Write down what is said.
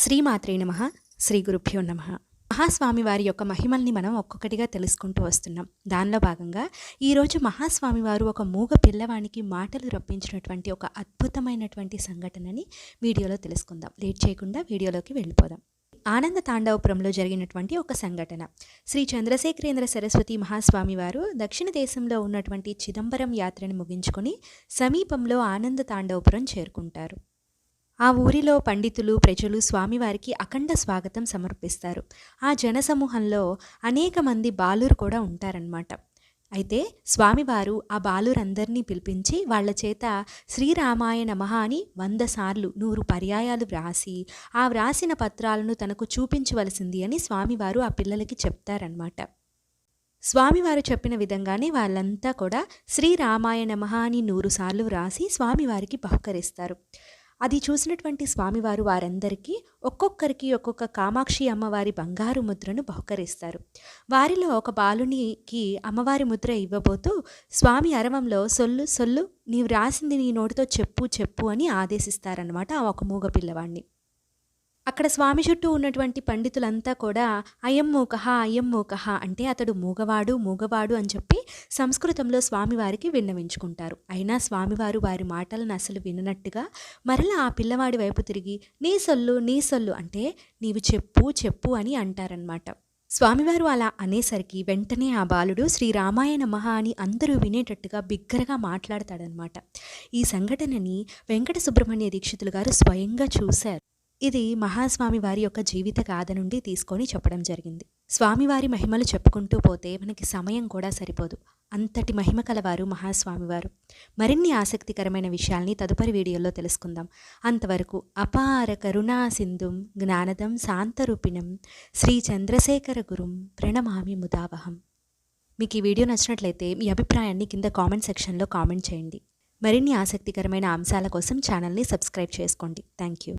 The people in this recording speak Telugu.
శ్రీమాత్రే నమ. శ్రీ గురుభ్యో నమ. మహాస్వామి వారి యొక్క మహిమల్ని మనం ఒక్కొక్కటిగా తెలుసుకుంటూ వస్తున్నాం. దానిలో భాగంగా ఈరోజు మహాస్వామి వారు ఒక మూగ పిల్లవానికి మాటలు రప్పించినటువంటి ఒక అద్భుతమైనటువంటి సంఘటనని వీడియోలో తెలుసుకుందాం. లేట్ చేయకుండా వీడియోలోకి వెళ్ళిపోదాం. ఆనంద తాండవపురంలో జరిగినటువంటి ఒక సంఘటన. శ్రీ చంద్రశేఖరేంద్ర సరస్వతి మహాస్వామి వారు దక్షిణ దేశంలో ఉన్నటువంటి చిదంబరం యాత్రను ముగించుకొని సమీపంలో ఆనంద తాండవపురం చేరుకుంటారు. ఆ ఊరిలో పండితులు ప్రజలు స్వామివారికి అఖండ స్వాగతం సమర్పిస్తారు. ఆ జనసమూహంలో అనేక మంది బాలురు కూడా ఉంటారన్నమాట. అయితే స్వామివారు ఆ బాలురందరినీ పిలిపించి వాళ్ళ చేత శ్రీరామాయ నమః అని వంద సార్లు నూరు పర్యాయాలు వ్రాసి ఆ వ్రాసిన పత్రాలను తనకు చూపించవలసింది అని స్వామివారు ఆ పిల్లలకి చెప్తారన్నమాట. స్వామివారు చెప్పిన విధంగానే వాళ్ళంతా కూడా శ్రీరామాయ నమః అని నూరు సార్లు వ్రాసి స్వామివారికి బహుకరిస్తారు. అది చూసినటువంటి స్వామివారు వారందరికీ ఒక్కొక్కరికి ఒక్కొక్క కామాక్షి అమ్మవారి బంగారు ముద్రను బహుకరిస్తారు. వారిలో ఒక బాలునికి అమ్మవారి ముద్ర ఇవ్వబోతూ స్వామి అరవంలో సొల్లు సొల్లు నీవు రాసింది నీ నోటితో చెప్పు చెప్పు అని ఆదేశిస్తారనమాట ఆ ఒక మూగ పిల్లవాడిని అక్కడ స్వామి చుట్టూ ఉన్నటువంటి పండితులంతా కూడా అయం మూకహ అయం మూకహ అంటే అతడు మూగవాడు మూగవాడు అని చెప్పి సంస్కృతంలో స్వామివారికి విన్నవించుకుంటారు. అయినా స్వామివారు వారి మాటలను అసలు విననట్టుగా మరలా ఆ పిల్లవాడి వైపు తిరిగి నీ సొల్లు నీ సొల్లు అంటే నీవు చెప్పు చెప్పు అని అంటారనమాట స్వామివారు అలా అనేసరికి వెంటనే ఆ బాలుడు శ్రీరామాయ మహా అని అందరూ వినేటట్టుగా బిగ్గరగా మాట్లాడతాడనమాట ఈ సంఘటనని వెంకట సుబ్రహ్మణ్య దీక్షితులు గారు స్వయంగా చూశారు. ఇది మహాస్వామి వారి యొక్క జీవిత గాథ నుండి తీసుకొని చెప్పడం జరిగింది. స్వామివారి మహిమలు చెప్పుకుంటూ పోతే మనకి సమయం కూడా సరిపోదు. అంతటి మహిమ కలవారు మహాస్వామివారు మరిన్ని ఆసక్తికరమైన విషయాల్ని తదుపరి వీడియోలో తెలుసుకుందాం. అంతవరకు అపార కరుణా సింధుం జ్ఞానదం శాంతరూపిణం శ్రీ చంద్రశేఖర గురుం ప్రణమామి ముదావహం. మీకు ఈ వీడియో నచ్చినట్లయితే మీ అభిప్రాయాన్ని కింద కామెంట్ సెక్షన్లో కామెంట్ చేయండి. మరిన్ని ఆసక్తికరమైన అంశాల కోసం ఛానల్ని సబ్స్క్రైబ్ చేసుకోండి. Thank you.